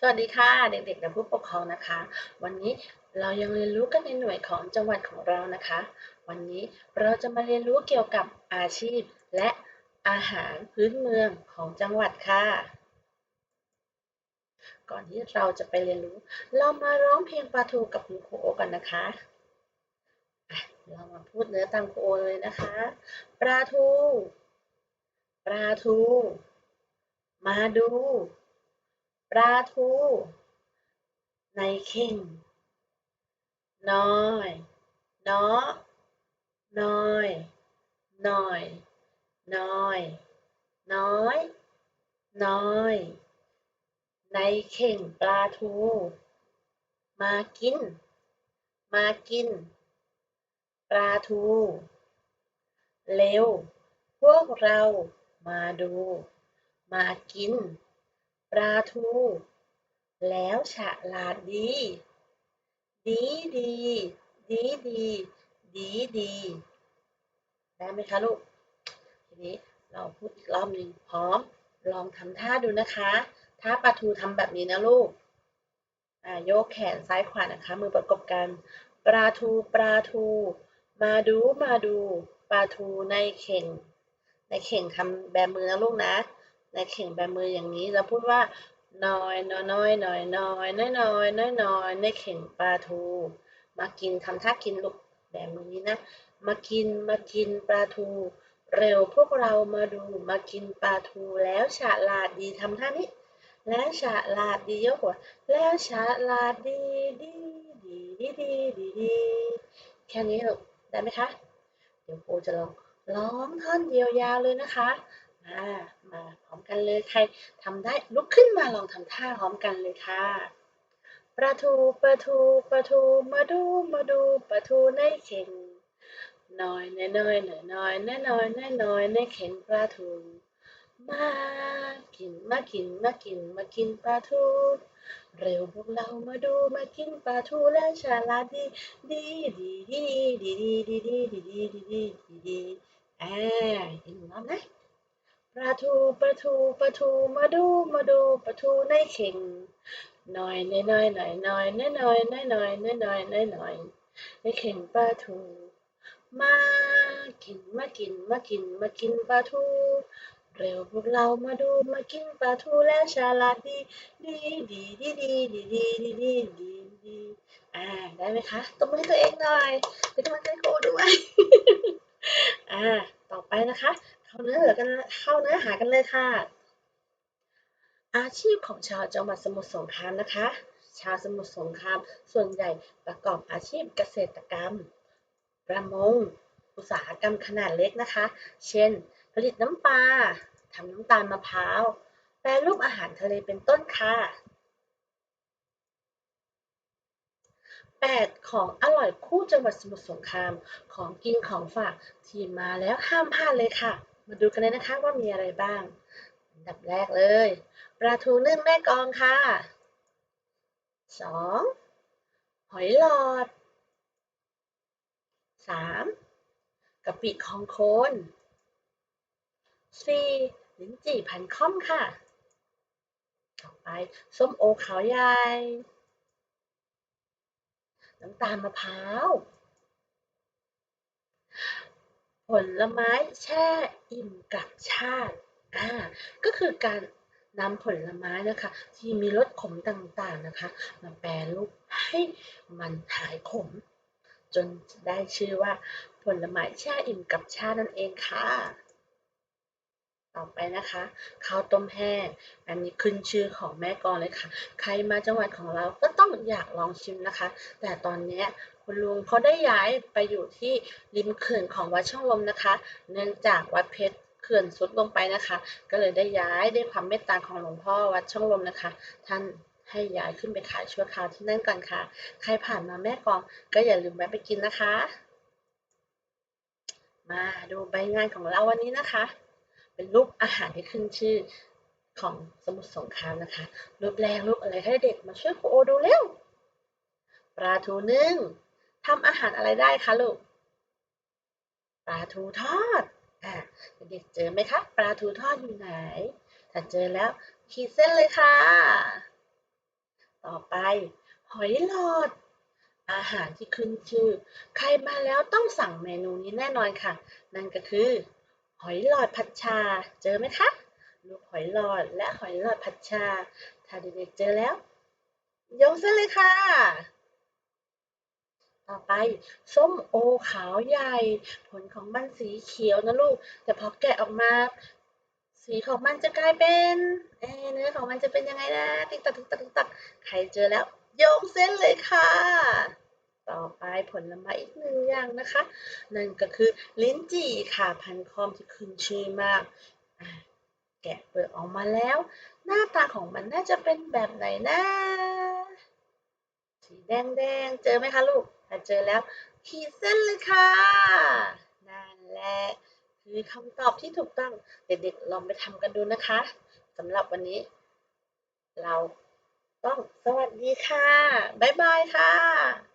สวัสดีค่ะ เด็กๆและผู้ปกครองนะคะ วันนี้เรายังเรียนรู้กันในหน่วยของจังหวัดของเรานะคะ วันนี้เราจะมาเรียนรู้เกี่ยวกับอาชีพ และอาหารพื้นเมืองของจังหวัดค่ะ ก่อนที่เราจะไปเรียนรู้ เรามาร้องเพลงปลาทูกับคุณครูโอกันนะคะะเรามาพูดเนื้อตามครูโอเลยนะคะปลาทูปลาทู มาดู ปลาทูในเข่งน้อยน้อน้อยน้อยน้อยน้อยน้อยในเข่งปลาทู มากิน มากิน ปลาทู เร็ว พวกเรามาดู มากิน ปลาทู แล้วฉลาดดี ดีดี ดีดี ดีดีได้ไหมคะลูก ทีนี้เราพูดอีกรอบหนึ่งพร้อม ลองทำท่าดูนะคะท่าปลาทูทำแบบนี้นะลูกอ่าโยกแขนซ้ายขวานะคะ มือประกบกัน ปลาทูปลาทู มาดูมาดู ปลาทูในเข่ง ในเข่งทำแบมือนะลูกนะ ในเข่งแบมืออย่างนี้แล้วพูดว่าน้อยน้อยน้อยน้อยน้อยน้อยน้อยน้อยน้อยในเข่งปลาทู มากินทำท่ากินลูกแบมือนี้นะ มากินมากินปลาทู เร็วพวกเรามาดูมากินปลาทูแล้วฉลาดดีทำท่านี้ แล้วฉลาดดียกหัวแล้วฉลาดดีดีดีดีดีดีดีแค่นี้ลูกได้ไหมคะ เดี๋ยวโปจะลองร้องท่อนเดียวยาวเลยนะคะ มามาพร้อมกันเลยใครทำได้ลุกขึ้นมาลองทำท่าพร้อมกันเลยค่ะปลาทูปลาทูปลาทูมาดูมาดูปลาทูในเข่งน้อยน้อยน้อยน้อยน้อยน้อยน้อยน้อยน้อยในเข่งปลาทูมากินมากินมากินมากินปลาทูเร็วพวกเรามาดูมากินปลาทูและฉลาดดีดีดีดีดีดีดีดีดีดีดีดีดีอ่าอีกหนึ่งรอบนะ ปลาทูปลาทูปลาทูมาดูมาดูปลาทูในเข่งหน้อยน้อยน้อยน้อยน้อยน้อยน้อยน้อยน้อยน้อยน้อยน้อยในเข่งปลาทูมากินมากินมากินมากินปลาทูเร็วพวกเรามาดูมากินปลาทูแล้วฉลาดดีดีดีดีดีดีดีดีดีดีดีอ่าได้ไหมคะตบมือให้ตัวเองหน่อยเป็นกำลังใจให้คด้วยอ่าต่อไปนะคะ เข้าเนื้อหากันเข้าเนื้อหากันเลยค่ะ อาชีพของชาวจังหวัดสมุทรสงครามนะคะ ชาวสมุทรสงครามส่วนใหญ่ประกอบอาชีพเกษตรกรรม ประมง อุตสาหกรรมขนาดเล็กนะคะ เช่น ผลิตน้ำปลาทำน้ำตาลมะพร้าว แปรรูปอาหารทะเลเป็นต้นค่ะ 8. ของอร่อยคู่จังหวัดสมุทรสงคราม ของกินของฝากที่มาแล้วห้ามพลาดเลยค่ะ มาดูกันเลยนะคะว่ามีอะไรบ้างอันดับแรกเลย ปลาทูนึ่งแม่กองค่ะ 2. หอยหลอด 3. กะปิคองโคน 4. ลิ้นจี่พันค่อมค่ะ ต่อไปส้มโอขาวใหญ่ น้ำตาลมะพร้าว ผลไม้แช่อิ่มกับชาติ อ่า ก็คือการนำผลไม้นะคะ ที่มีรสขมต่างๆนะคะ มาแปรรูปให้มันหายขม จนได้ชื่อว่าผลไม้แช่อิ่มกับชานั่นเองค่ะ ต่อไปนะคะข้าวต้มแห้ง อันนี้ขึ้นชื่อของแม่กองเลยค่ะ ใครมาจังหวัดของเราก็ต้องอยากลองชิมนะคะ แต่ตอนนี้คุณลุงเขาได้ย้ายไปอยู่ที่ริมเขื่อนของวัดช่องลมนะคะ เนื่องจากวัดเพชรเขื่อนสุดลงไปนะคะ ก็เลยได้ย้ายด้วยความเมตตาของหลวงพ่อวัดช่องลมนะคะ ท่านให้ย้ายขึ้นไปขายชั่วคราวที่นั่นก่อนค่ะ ใครผ่านมาแม่กองก็อย่าลืมแวะไปกินนะคะ มาดูใบงานของเราวันนี้นะคะ เป็นรูปอาหารที่ขึ้นชื่อของสมุทรสงครามนะคะ รูปแรงรูปอะไรให้เด็กมาช่วยครูโอดูเร็ว ปลาทูนึ่งทำอาหารอะไรได้คะลูก ปลาทูทอด อ่าเด็กเจอไหมคะ ปลาทูทอดอยู่ไหน ถ้าเจอแล้วขีดเส้นเลยค่ะ ต่อไปหอยหลอด อาหารที่ขึ้นชื่อ ใครมาแล้วต้องสั่งเมนูนี้แน่นอนค่ะ นั่นก็คือ หอยหลอดผัดชา เจอไหมคะลูกหอยหลอดและหอยหลอดผัดชา ถ้าเด็กๆเจอแล้ว ยกเส้นเลยค่ะ ต่อไปส้มโอขาวใหญ่ ผลของมันสีเขียวนะลูก แต่พอแกะออกมา สีของมันจะกลายเป็นเอเนื้อของมันจะเป็นยังไงนะ ติ๊กตักติ๊กตักติ๊กตักใครเจอแล้วยงเส้นเลยค่ะ ต่อไปผลไม้อีกหนึ่งอย่างนะคะ นั่นก็คือลิ้นจี่ค่ะพันธุ์คอมที่ขึ้นชื่อมาก แกะเปลือกออกมาแล้ว หน้าตาของมันน่าจะเป็นแบบไหนนะสีแดงๆเจอไหมคะลูกถ้าเจอแล้ว ขีดเส้นเลยค่ะ นั่นแหละคือคำตอบที่ถูกต้อง เด็กๆลองไปทำกันดูนะคะสำหรับวันนี้ เราต้องสวัสดีค่ะ บ๊ายบายค่ะ